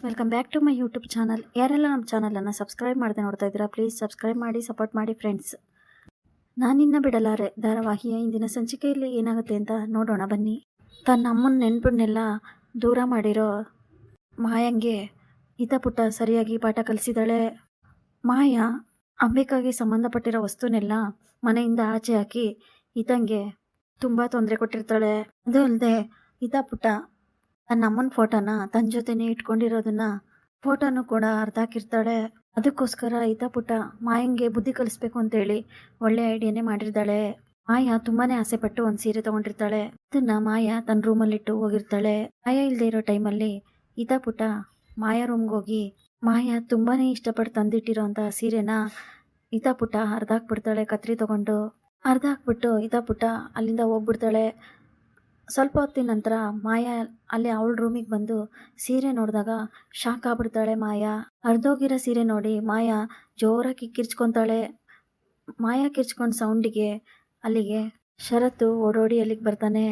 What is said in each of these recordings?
Welcome back to my YouTube channel ಯಾರೆಲ್ಲ ನಮ್ಮ ಚಾನಲನ್ನು ಸಬ್ಸ್ಕ್ರೈಬ್ ಮಾಡದೆ ನೋಡ್ತಾ ಇದ್ದೀರಾ ಪ್ಲೀಸ್ ಸಬ್ಸ್ಕ್ರೈಬ್ ಮಾಡಿ ಸಪೋರ್ಟ್ ಮಾಡಿ ಫ್ರೆಂಡ್ಸ್ ನಾನಿನ್ನ ಬಿಡಲಾರೆ. ಧಾರಾವಾಹಿಯ ಇಂದಿನ ಸಂಚಿಕೆಯಲ್ಲಿ ಏನಾಗುತ್ತೆ ಅಂತ ನೋಡೋಣ, ಬನ್ನಿ. ತನ್ನ ಅಮ್ಮನ ನೆನಪನ್ನೆಲ್ಲ ದೂರ ಮಾಡಿರೋ ಮಾಯಂಗೆ ಹಿತ ಪುಟ್ಟ ಸರಿಯಾಗಿ ಪಾಠ ಕಲಿಸಿದಾಳೆ. ಮಾಯ ಅಂಬಿಕಾಗೆ ಸಂಬಂಧಪಟ್ಟಿರೋ ವಸ್ತುನೆಲ್ಲ ಮನೆಯಿಂದ ಆಚೆ ಹಾಕಿ ಈತಂಗೆ ತುಂಬ ತೊಂದರೆ ಕೊಟ್ಟಿರ್ತಾಳೆ. ಅದೂ ಅಲ್ಲದೆ ಹಿತ ಪುಟ್ಟ ತನ್ನ ಅಮ್ಮನ ಫೋಟೋನ ತನ್ನ ಜೊತೆನೆ ಇಟ್ಕೊಂಡಿರೋದನ್ನ ಫೋಟೋನು ಕೂಡ ಅರ್ಧಾಕಿರ್ತಾಳೆ. ಅದಕ್ಕೋಸ್ಕರ ಈತ ಪುಟ್ಟ ಮಾಯಂಗೆ ಬುದ್ಧಿ ಕಲಿಸ್ಬೇಕು ಅಂತೇಳಿ ಒಳ್ಳೆ ಐಡಿಯಾನೇ ಮಾಡಿರ್ತಾಳೆ. ಮಾಯ ತುಂಬಾನೇ ಆಸೆ ಪಟ್ಟು ಒಂದು ಸೀರೆ ತಗೊಂಡಿರ್ತಾಳೆ. ಅದನ್ನ ಮಾಯ ತನ್ನ ರೂಮಲ್ಲಿಟ್ಟು ಹೋಗಿರ್ತಾಳೆ. ಮಾಯ ಇಲ್ಲದೆ ಇರೋ ಟೈಮಲ್ಲಿ ಈತ ಪುಟ್ಟ ಮಾಯ ರೂಮ್ಗೆ ಹೋಗಿ ಮಾಯ ತುಂಬಾನೇ ಇಷ್ಟಪಟ್ಟು ತಂದಿಟ್ಟಿರೋಂಥ ಸೀರೆನ ಹಿತ ಪುಟ್ಟ ಅರ್ಧಾಕ್ಬಿಡ್ತಾಳೆ ಕತ್ರಿ ತಗೊಂಡು. ಅರ್ಧ ಹಾಕ್ಬಿಟ್ಟು ಈತ ಪುಟ್ಟ ಅಲ್ಲಿಂದ ಹೋಗ್ಬಿಡ್ತಾಳೆ. ಸ್ವಲ್ಪ ಹೊತ್ತಿನ ನಂತರ ಮಾಯಾ ಅಲ್ಲಿ ಅವಳ ರೂಮಿಗೆ ಬಂದು ಸೀರೆ ನೋಡಿದಾಗ ಶಾಕ್ ಆಗ್ಬಿಡ್ತಾಳೆ ಮಾಯಾ. ಅರ್ಧೋಗಿರೋ ಸೀರೆ ನೋಡಿ ಮಾಯಾ ಜೋರಾಗಿ ಕಿರ್ಚ್ಕೊತಾಳೆ ಮಾಯಾ ಕಿರ್ಚ್ಕೊಂಡ್ ಸೌಂಡಿಗೆ ಅಲ್ಲಿಗೆ ಶರತ್ ಓಡೋಡಿ ಅಲ್ಲಿಗೆ ಬರ್ತಾನೆ.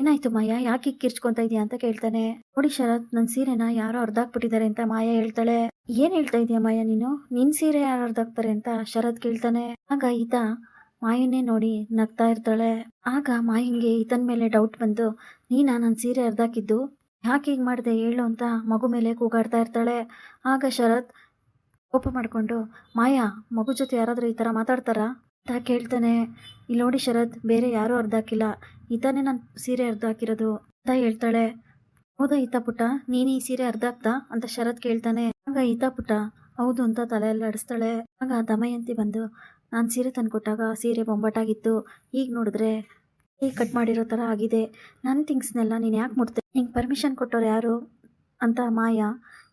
ಏನಾಯ್ತು ಮಾಯಾ? ಯಾಕೆ ಕಿರ್ಚ್ಕೊಂತ ಇದೀಯ ಅಂತ ಕೇಳ್ತಾನೆ. ನೋಡಿ ಶರತ್ ನನ್ನ ಸೀರೆನ ಯಾರೋ ಅರ್ಧಾಕ್ಬಿಟ್ಟಿದ್ದಾರೆ ಅಂತ ಮಾಯಾ ಹೇಳ್ತಾಳೆ. ಏನ್ ಹೇಳ್ತಾ ಇದೀಯ ಮಾಯಾ ನೀನು? ನಿನ್ ಸೀರೆ ಯಾರು ಅರ್ಧಾಕ್ತಾರೆ ಅಂತ ಶರತ್ ಕೇಳ್ತಾನೆ. ಆಗ ಈತ ಮಾಯನ್ನೇ ನೋಡಿ ನಗ್ತಾ ಇರ್ತಾಳೆ. ಆಗ ಮಾಯಂಗೆ ಈತನ ಮೇಲೆ ಡೌಟ್ ಬಂದು, ನೀನ ನನ್ನ ಸೀರೆ ಅರ್ಧಾಕಿದ್ದು ಯಾಕೆ ಹೀಗೆ ಮಾಡಿದೆ? ಹೇಳು ಅಂತ ಮಗು ಮೇಲೆ ಕೂಗಾಡ್ತಾ ಇರ್ತಾಳೆ. ಆಗ ಶರತ್ ಕೋಪ ಮಾಡಿಕೊಂಡು, ಮಾಯಾ, ಮಗು ಜೊತೆ ಯಾರಾದರೂ ಈ ಥರ ಮಾತಾಡ್ತಾರಾ? ಅಂತ ಕೇಳ್ತಾನೆ. ಇಲ್ಲಿ ನೋಡಿ ಶರತ್, ಬೇರೆ ಯಾರೂ ಅರ್ಧಾಕಿಲ್ಲ ಈತನೇ ನನ್ನ ಸೀರೆ ಅರ್ಧಾಕಿರೋದು ಅಂತ ಹೇಳ್ತಾಳೆ. ಹೌದಾ ಈತ ಪುಟ್ಟ? ನೀನು ಈ ಸೀರೆ ಅರ್ಧಾಕ್ತಾ ಅಂತ ಶರತ್ ಕೇಳ್ತಾನೆ. ಆಗ ಈತ ಪುಟ್ಟ, ಹೌದು ಅಂತ ತಲೆಯಲ್ಲಿ ಅಡಿಸ್ತಾಳೆ. ಆಗ ದಮಯಂತಿ ಬಂದು ನಾನು ಸೀರೆ ತಂದ್ಕೊಟ್ಟಾಗ ಸೀರೆ ಬೊಂಬಾಟಾಗಿತ್ತು. ಈಗ ನೋಡಿದ್ರೆ ಈಗ ಕಟ್ ಮಾಡಿರೋ ಥರ ಆಗಿದೆ. ನನ್ನ ಥಿಂಗ್ಸ್ನೆಲ್ಲ ನೀನು ಯಾಕೆ ಮುಟ್ತೆ ನಿಂಗೆ ಪರ್ಮಿಷನ್ ಕೊಟ್ಟವ್ರು ಯಾರು ಅಂತ ಮಾಯಾ.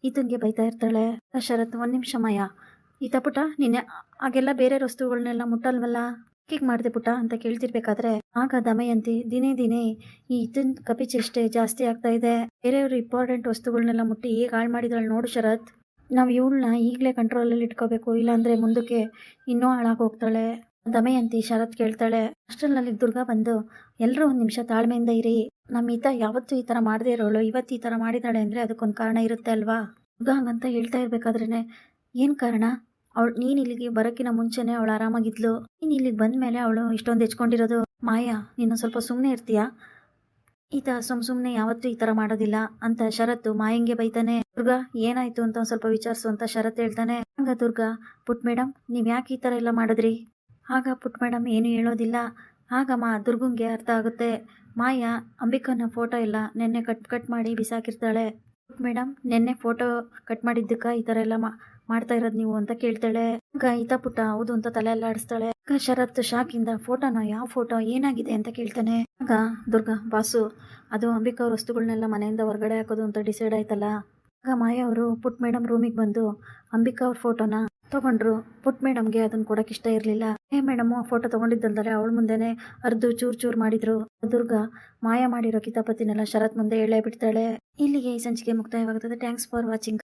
ಈತನಿಗೆ ಬೈತಾ ಇರ್ತಾಳೆ. ಶರತ್ ಒಂದು ನಿಮಿಷ ಮಾಯಾ. ಈತ ಪುಟ ನಿನ್ನೆ ಹಾಗೆಲ್ಲ ಬೇರೆ ವಸ್ತುಗಳನ್ನೆಲ್ಲ ಮುಟ್ಟಲ್ವಲ್ಲ? ಹೀಗೆ ಮಾಡಿದೆ ಪುಟ ಅಂತ ಕೇಳ್ತಿರ್ಬೇಕಾದ್ರೆ ಆಗ ದಮಯಂತಿ, ದಿನೇ ದಿನೇ ಈ ಈತನ ಕಪಿಚೇಷ್ಟೆ ಜಾಸ್ತಿ ಆಗ್ತಾ ಇದೆ. ಬೇರೆಯವರು ಇಂಪಾರ್ಟೆಂಟ್ ವಸ್ತುಗಳನ್ನೆಲ್ಲ ಮುಟ್ಟಿ ಹೇಗೆ ಹಾಳು ಮಾಡಿದಾಳೆ ನೋಡು ಶರತ್. ನಾವು ಇವಳನ್ನ ಈಗಲೇ ಕಂಟ್ರೋಲಲ್ಲಿ ಇಟ್ಕೋಬೇಕು, ಇಲ್ಲಾಂದರೆ ಮುಂದಕ್ಕೆ ಇನ್ನೂ ಹಾಳಾಗಿ ಹೋಗ್ತಾಳೆ. ದಮಯಂತಿ ಶರತ್ ಕೇಳ್ತಾಳೆ ಅಷ್ಟರಲ್ಲಿ ದುರ್ಗಾ ಬಂದು ಎಲ್ಲರೂ ಒಂದು ನಿಮಿಷ ತಾಳ್ಮೆಯಿಂದ ಇರಿ. ನಮ್ಮ ಈತ ಯಾವತ್ತೂ ಈ ಥರ ಮಾಡದೇ ಇರೋಳು. ಇವತ್ತು ಈ ಥರ ಮಾಡಿದಾಳೆ ಅಂದರೆ ಅದಕ್ಕೊಂದು ಕಾರಣ ಇರುತ್ತೆ ಅಲ್ವಾ? ದುರ್ಗಾ ಹಂಗಂತ ಹೇಳ್ತಾ ಇರಬೇಕಾದ್ರೇ ಏನು ಕಾರಣ? ಅವಳು, ನೀನು ಇಲ್ಲಿಗೆ ಬರೋಕ್ಕಿಂತ ಮುಂಚೆನೇ ಅವಳು ಆರಾಮಾಗಿದ್ಲು. ನೀನು ಇಲ್ಲಿಗೆ ಬಂದ ಮೇಲೆ ಅವಳು ಇಷ್ಟೊಂದು ಹೆಚ್ಕೊಂಡಿರೋದು. ಮಾಯಾ, ನೀನು ಸ್ವಲ್ಪ ಸುಮ್ಮನೆ ಇರ್ತೀಯಾ? ಈತ ಸುಮ್ ಸುಮ್ನೆ ಯಾವತ್ತೂ ಈ ತರ ಮಾಡೋದಿಲ್ಲ ಅಂತ ಶರತ್ ಮಾಯಂಗೆ ಬೈತಾನೆ. ದುರ್ಗಾ, ಏನಾಯ್ತು ಅಂತ ಸ್ವಲ್ಪ ವಿಚಾರಿಸು ಅಂತ ಶರತ್ ಹೇಳ್ತಾನೆ. ಹಂಗ ದುರ್ಗಾ, ಪುಟ್ ಮೇಡಮ್ ನೀವ್ ಯಾಕೆ ಈ ತರ ಎಲ್ಲ ಮಾಡಿದ್ರಿ? ಆಗ ಪುಟ್ ಮೇಡಮ್ ಏನು ಹೇಳೋದಿಲ್ಲ. ಆಗ ಮಾ ದುರ್ಗುಂಗೆ ಅರ್ಥ ಆಗುತ್ತೆ. ಮಾಯಾ ಅಂಬಿಕನ ಫೋಟೋ ಎಲ್ಲ ನೆನ್ನೆ ಕಟ್ ಕಟ್ ಮಾಡಿ ಬಿಸಾಕಿರ್ತಾಳೆ. ಪುಟ್ ಮೇಡಮ್ ನೆನ್ನೆ ಫೋಟೋ ಕಟ್ ಮಾಡಿದ್ದಕ್ಕ ಈ ತರ ಎಲ್ಲ ಮಾ ಮಾಡ್ತಾ ಇರೋದು ನೀವು ಅಂತ ಕೇಳ್ತಾಳೆ. ಆಗ ಪುಟ್ಟ ಹೌದು ಅಂತ ತಲೆ ಎಲ್ಲ ಆಡಿಸ್ತಾಳೆ. ಶರತ್ ಶಾಕಿಂದ ಫೋಟೋನ? ಯಾವ ಫೋಟೋ? ಏನಾಗಿದೆ? ಅಂತ ಕೇಳ್ತಾನೆ. ಆಗ ದುರ್ಗಾ ಬಾಸು ಅದು ಅಂಬಿಕಾ ಅವ್ರ ವಸ್ತುಗಳನ್ನೆಲ್ಲ ಮನೆಯಿಂದ ಹೊರಗಡೆ ಹಾಕೋದು ಅಂತ ಡಿಸೈಡ್ ಆಯ್ತಲ್ಲ. ಆಗ ಮಾಯಾ ಅವರು ಪುಟ್ ಮೇಡಮ್ ರೂಮಿಗೆ ಬಂದು ಅಂಬಿಕಾ ಅವ್ರ ಫೋಟೋನ ತಗೊಂಡ್ರು. ಪುಟ್ ಮೇಡಮ್ಗೆ ಅದನ್ನ ಕೊಡಕ್ ಇಷ್ಟ ಇರ್ಲಿಲ್ಲ. ಏ ಮೇಡಮ್ ಫೋಟೋ ತಗೊಂಡಿದ್ದಲ್ದಾರೆ ಅವಳ ಮುಂದೆನೆ ಅರ್ದು ಚೂರ್ ಚೂರ್ ಮಾಡಿದ್ರು. ದುರ್ಗಾ, ಮಾಯ ಮಾಡಿರೋ ಕಿತಾಪತಿನೆಲ್ಲ ಶರತ್ ಮುಂದೆ ಹೇಳೇ ಬಿಡ್ತಾಳೆ. ಇಲ್ಲಿಗೆ ಈ ಸಂಚಿಕೆ ಮುಕ್ತಾಯವಾಗುತ್ತದೆ. Thanks for watching.